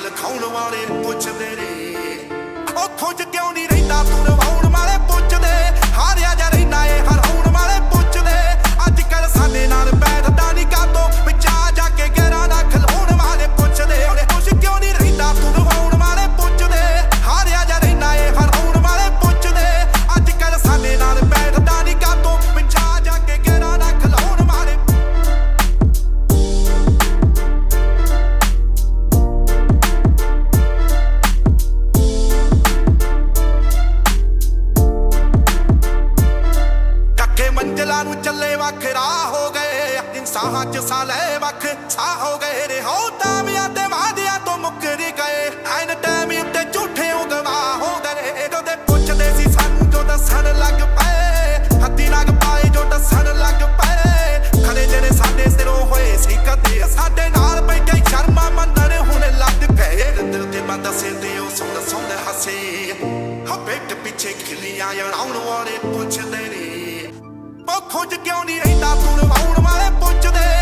ਲਖਾਉਣ ਵਾਲੇ ਪੁੱਛਦੇ ਨੇ। ਉੱਥੋਂ ਚ ਕਿਉਂ ਨਹੀਂ ਰਹਿੰਦਾ ਤੂੰ ਦਿਲਾਂ ਨੂੰ ਚੱਲੇ ਵੱਖਰਾ ਹੋ ਗਏ। ਇਨਸਾਹਾਂ ਚ ਸਾਲੇ ਵੱਖ ਸਾ ਹੋ ਗਏ ਨੇ। ਹੋ ਤਾਮਿਆਂ ਤੇ ਵਾਦਿਆਂ ਤੋਂ ਮੁੱਕਰ ਗਏ। ਐਨ ਟਾਈਮ ਉੱਤੇ ਝੂਠੇ ਉਗਵਾ ਹੋ ਗਏ। ਇਹਦੋਂ ਦੇ ਪੁੱਛਦੇ ਸੀ ਸਾਨੂੰ, ਜੋ ਦੱਸਣ ਲੱਗ ਪਏ। ਹੱਥੀ ਲੱਗ ਪਾਏ, ਜੋ ਦੱਸਣ ਲੱਗ ਪਏ। ਖੜੇ ਜਿਹੜੇ ਸਾਡੇ ਸਿਰੋਂ ਹੋਏ ਸੀ ਕਦੇ ਸਾਡੇ ਨਾਲ ਬੈਠੇ। ਸ਼ਰਮਾ ਮੰਦਰ ਹੁਣ ਲੱਦ ਪਏ। ਦਿਲ ਤੇ ਬੰਦਾ ਸਿਰ ਤੇ ਉਹ ਸੁਣ ਸੁਣ ਹੱਸੇ। ਹੱਬੇ ਤੇ ਪਿੱਛੇ ਖਿਲੀਆਂ ਯਾਰ ਆਉਣ ਵਾਲੇ ਪੁੱਛਦੇ ਨੇ ਕੁੱਖੋਂ ਕਿਉਂ ਨਹੀਂ ਰਹਿੰਦਾ? ਫੋਨ ਵਾਉਣ ਵਾਲੇ ਪੁੱਛਦੇ।